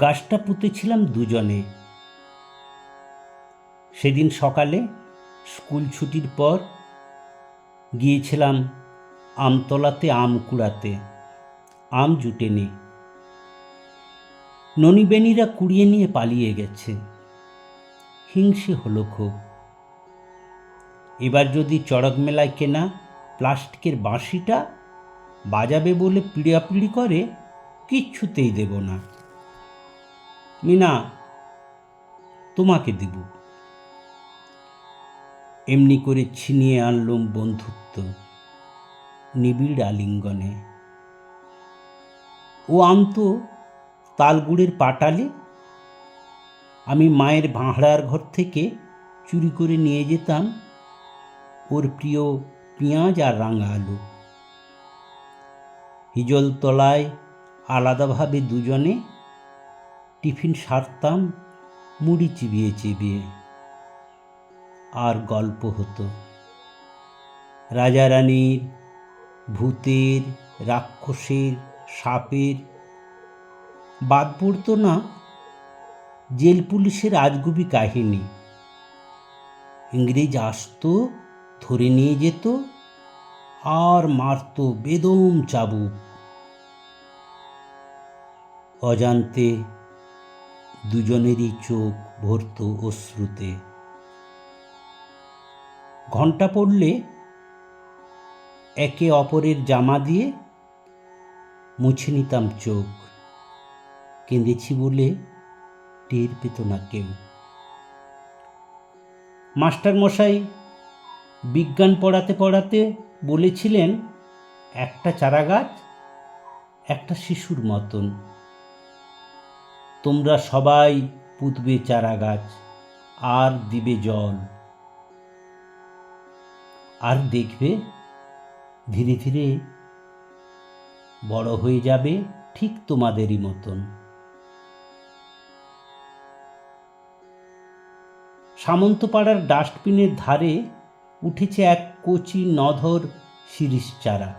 গাছটা পুঁতেছিলাম দুজনে। সেদিন সকালে স্কুল ছুটির পর গিয়েছিলাম আমতলাতে আম কুড়াতে। আম জুটেনি ননিবেনিরা কুড়িয়ে নিয়ে পালিয়ে গেছে। হিংসে হলো খুব। এবার যদি চড়ক মেলায় কেনা প্লাস্টিকের বাঁশিটা বাজাবে বলে পিড়াপিড়ি করে, কিচ্ছুতেই দেব না। মিনা, তোমাকে দেব। এমনি করে ছিনিয়ে আনলুম বন্ধুত্ব নিবিড় আলিঙ্গনে। ও আনতো তালগুড়ের পাটালে আমি মায়ের ভাঁড়ার ঘর থেকে চুরি করে নিয়ে যেতাম ওর প্রিয় পেঁয়াজ আর রাঙা আলু। হিজল তলায় আলাদাভাবে দুজনে টিফিন সারতাম, মুড়ি চিবিয়ে চিবিয়ে। আর গল্প হতো। রাজা রানীর ভূতের, রাক্ষসের, সাপের। বাদ পড়তো না, জেল পুলিশের আজগুবি কাহিনী। ইংরেজ আসতো, ধরে নিয়ে যেত, আর মারতো বেদম চাবুক। অজান্তে দুজনেরই চোখ ভরত অশ্রুতে। ঘণ্টা পড়লে একে অপরের জামা দিয়ে মুছে নিতাম চোখ। কেঁদেছি বলে টের পেত না কেউ। মাস্টার মশাই বিজ্ঞান পড়াতে পড়াতে বলেছিলেন, একটা চারা গাছ একটা শিশুর মতন। তোমরা সবাই পুঁতবে চারা গাছ আর দিবে জল। আর দেখবে, ধীরে ধীরে বড় হয়ে যাবে ঠিক তোমাদেরই মতন। সামন্তপাড়ার ডাস্টবিনের ধারে উঠেছে এক কচি নধর শিরিষ চারা।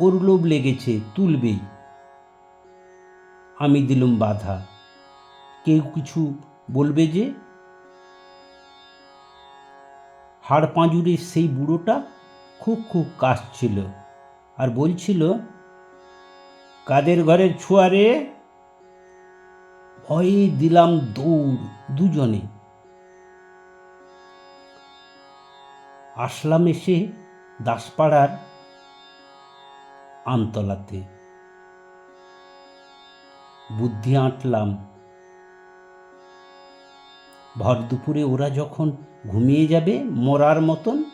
ওর লোভ লেগেছে, তুলবেই। আমি দিলুম বাধা। কেউ কিছু বলবে যে, হাড় পাঁজুরে সেই বুড়োটা খুব খুব কাশছিল আর বলছিল, কাদের ঘরের ছুয়ারে ভয়ে দিলাম দৌড় দুজনে। আসলাম এসে দাসপাড়ার আমতলাতে। বুদ্ধি আঁটলাম। ভর দুপুরে ওরা যখন ঘুমিয়ে যাবে মরার মতন,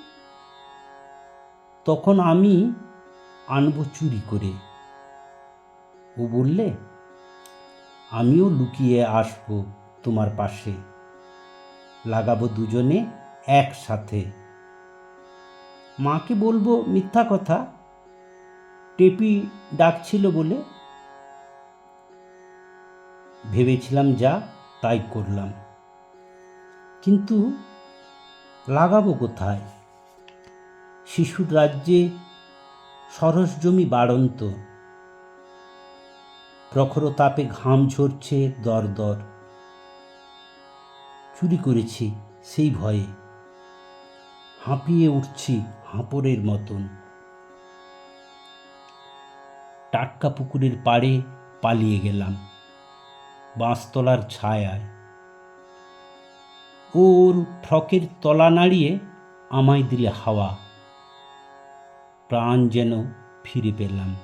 তখন আমি আনব চুরি করে। ও বললে, আমিও লুকিয়ে আসব তোমার পাশে। লাগাবো দুজনে একসাথে। মাকে বলব মিথ্যা কথা। টেপি ডাকছিল বলে ভেবেছিলাম যা, তাই করলাম। কিন্তু লাগাবো কোথায়? শিশুর রাজ্যে সরস জমি বাড়ন্ত। প্রখর তাপে ঘাম ঝরছে দর দর। চুরি করেছি সেই ভয়ে। হাঁপিয়ে উঠছি হাঁপড়ের মতন। টাটকা পুকুরের পাড়ে পালিয়ে গেলাম। বাঁশতলার ছায়ায়। ওর ফ্রকের তলা নাড়িয়ে আমায় দিলে হাওয়া। প্রাণ যেন ফিরে পেলাম।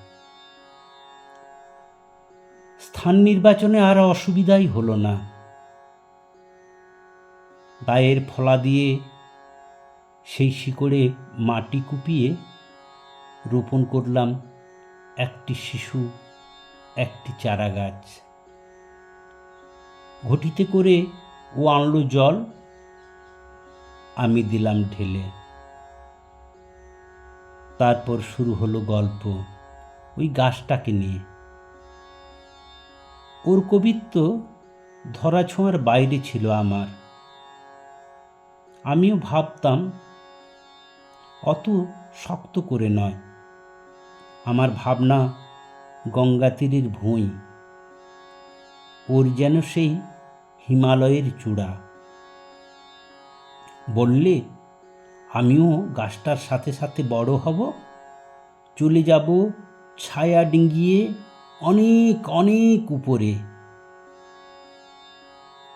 স্থান নির্বাচনে আর অসুবিধাই হলো না। গায়ের ফলা দিয়ে সেই শিকড়ে মাটি কুপিয়ে রোপণ করলাম একটি শিশু, একটি চারা গাছ ঘটিতে করে ও আনলো জল, আমি দিলাম ঢেলে। তারপর শুরু হলো গল্প ওই গাছটাকে নিয়ে। ওর কবিত্ব ধরাছোঁয়ার বাইরে ছিল আমার। আমিও ভাবতাম, অত শক্ত করে নয়। আমার ভাবনা গঙ্গা তীরের ভুঁই। ওর যেন সেই হিমালয়ের চূড়া। বললে, আমিও গাছটার সাথে সাথে বড় হব। চলে যাব ছায়া ডিঙ্গিয়ে অনেক অনেক উপরে।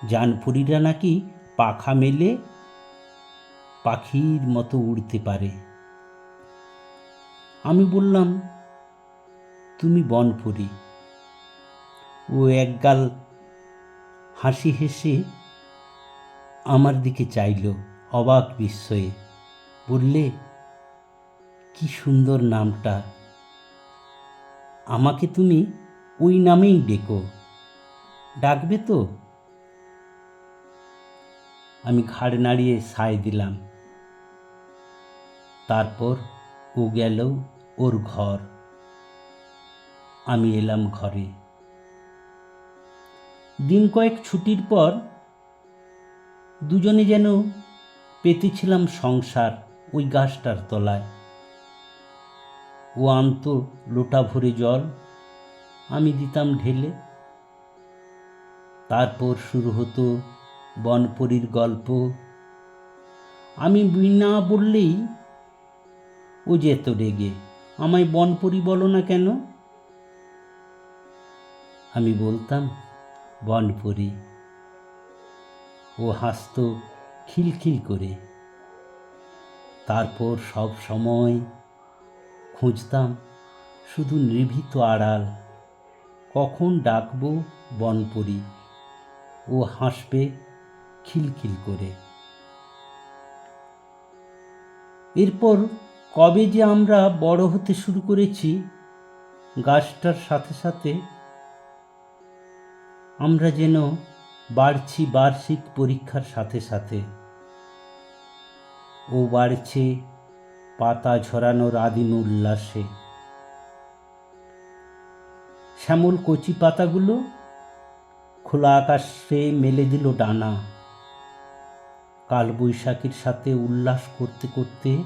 জানপুরীরা নাকি পাখা মেলে পাখির মতো উড়তে পারে। আমি বললাম, তুমি বনপুরী ও একগাল হাসি হেসে আমার দিকে চাইল অবাক বিস্ময়ে। বললে, কি সুন্দর নামটা। আমাকে তুমি ওই নামেই ডেকো। ডাকবে তো? আমি ঘাড় নাড়িয়ে সায় দিলাম। তারপর ও গেল ওর ঘর। আমি এলাম ঘরে। দিন কয়েক ছুটির পর দুজনে যেন পেতেছিলাম সংসার ওই গাছটার তলায়। ও আনত লোটা ভরে জল, আমি দিতাম ঢেলে। তারপর শুরু হতো বনপরীর গল্প। আমি বিনা বললেই ও যেত রেগে। আমায় বনপরি বলো না কেন? আমি বলতাম বনপরি। ও হাসত খিলখিল করে। তারপর সব সময় খুঁজতাম শুধু নিভৃত আড়াল, কখন ডাকবো বনপরি। ও হাসবে খিলখিল করে। এরপর কবে যে আমরা বড় হতে শুরু করেছি, গাছটার সাথে সাথে আমরা যেন বাড়ছি বার্ষিক পরীক্ষার সাথে সাথে। ও বাড়ছে পাতা ঝরানোর আদিম উল্লাসে। শ্যামল কচি পাতাগুলো খোলা আকাশে মেলে দিল ডানা। কালবৈশাখীর সাথে উল্লাস করতে করতে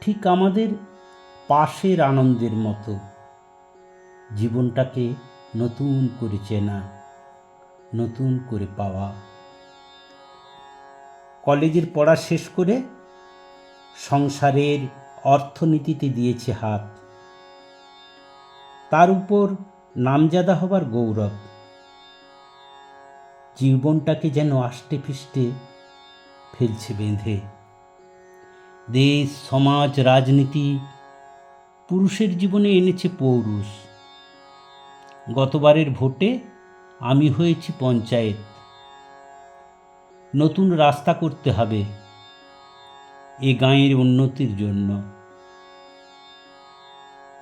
ঠিক আমাদের পাশের আনন্দের মতো জীবনটাকে নতুন করে চেনা, নতুন করে পাওয়া। কলেজের পড়া শেষ করে সংসারের অর্থনীতিতে দিয়েছে হাত। তার উপর নামজাদা হবার গৌরব। জীবনটাকে যেন আষ্টে ফিষ্টে ফেলছে বেঁধে। দেশ, সমাজ, রাজনীতি, পুরুষের জীবনে এনেছে পৌরুষ। গতবারের ভোটে আমি হয়েছি পঞ্চায়েত। নতুন রাস্তা করতে হবে এ গাঁয়ের উন্নতির জন্য।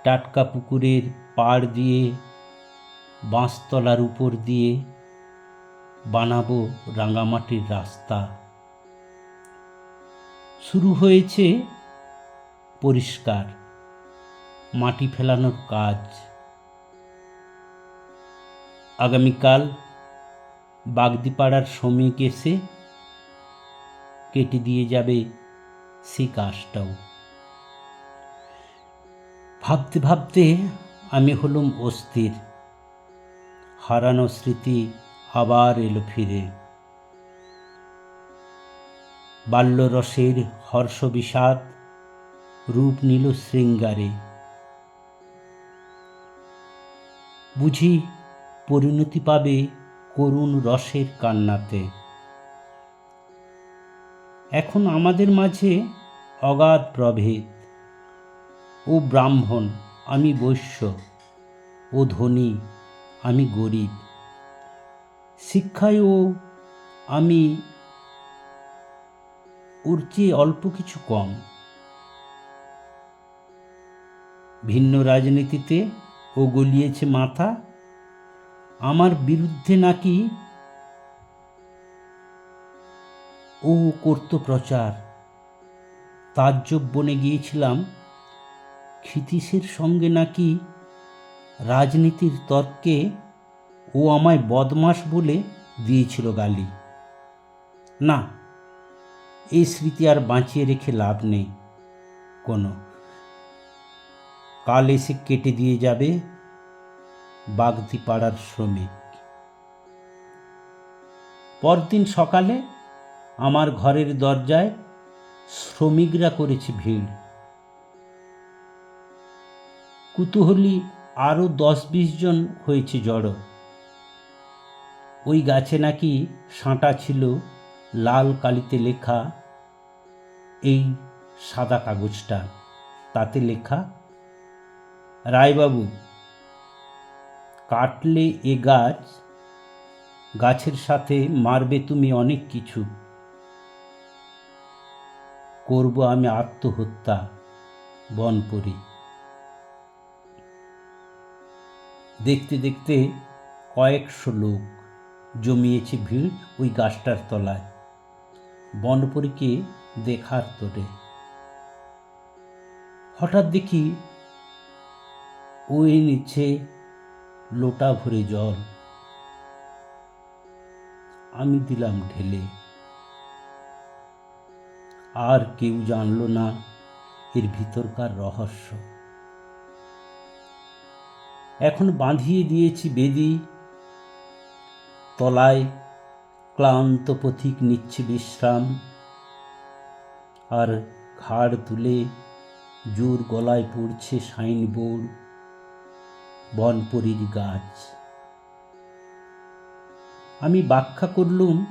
টাটকা পুকুরের পাড় দিয়ে, বাঁশতলার উপর দিয়ে বানাবো রাঙামাটির রাস্তা। শুরু হয়েছে পরিষ্কার, মাটি ফেলানোর কাজ। আগামীকাল বাগদিপাড়ার শ্রমিক এসে কেটে দিয়ে যাবে সে কাজটাও। ভাবতে ভাবতে আমি হলুম অস্থির। হারানো স্মৃতি আবার এলো ফিরে। বাল্যরসের হর্ষ বিষাদ রূপ নিল শৃঙ্গারে। বুঝি পরিণতি পাবে করুণ রসের কান্নাতে। এখন আমাদের মাঝে অগাধ প্রভেদ। ও ব্রাহ্মণ, আমি বৈশ্য। ও ধনী, আমি গরিব। শিক্ষায় ও আমি ওর চেয়ে অল্প কিছু কম। ভিন্ন রাজনীতিতে ও গলিয়েছে মাথা আমার বিরুদ্ধে নাকি ও করত প্রচার। তাজ্জব বনে গিয়েছিলাম, ক্ষিতীশের সঙ্গে নাকি রাজনীতির তর্কে ও আমায় বদমাস বলে দিয়েছিল গালি। না এই স্মৃতি আর বাঁচিয়ে রেখে লাভ নেই কোনো। কাল এসে কেটে দিয়ে যাবে বাগদি পাড়ার শ্রমিক। পরদিন সকালে আমার ঘরের দরজায় শ্রমিকরা করেছে ভিড়। কুতূহলী আরও দশ বিশ জন হয়েছে জড়ো। ওই গাছে নাকি সাঁটা ছিল, লাল কালিতে লেখা, এই সাদা কাগজটা, তাতে লেখা, রায়বাবু কাটলে এ গাছ, গাছের সাথে মারবে তুমি অনেক কিছু। করব আমি আত্মহত্যা, বনপরি। দেখতে দেখতে কয়েকশো লোক জমিয়েছে ভিড় ওই গাছটার তলায়। বনপরীকে দেখার তোরে হঠাৎ দেখি ওই নিচে লোটা ভরে জল। আমি দিলাম ঢেলে। আর কেউ জানলো না এর ভিতরকার রহস্য। এখন বাঁধিয়ে দিয়েছি বেদি। তলায় ক্লান্ত পথিক নিচ্ছে বিশ্রাম। আর ঘাড় তুলে জোর গলায় পড়ছে সাইন বোর্ড বনপরির গাছ। আমি ব্যাখ্যা করলুম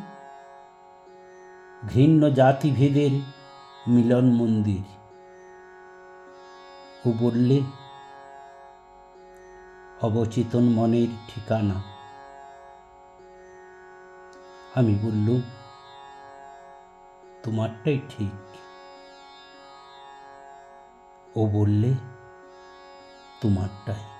ঘৃণ্য জাতিভেদের মিলন মন্দির। ও বললে, অবচেতন মনের ঠিকানা। আমি বললুম, তোমারটাই ঠিক। ও বললে, তোমারটাই।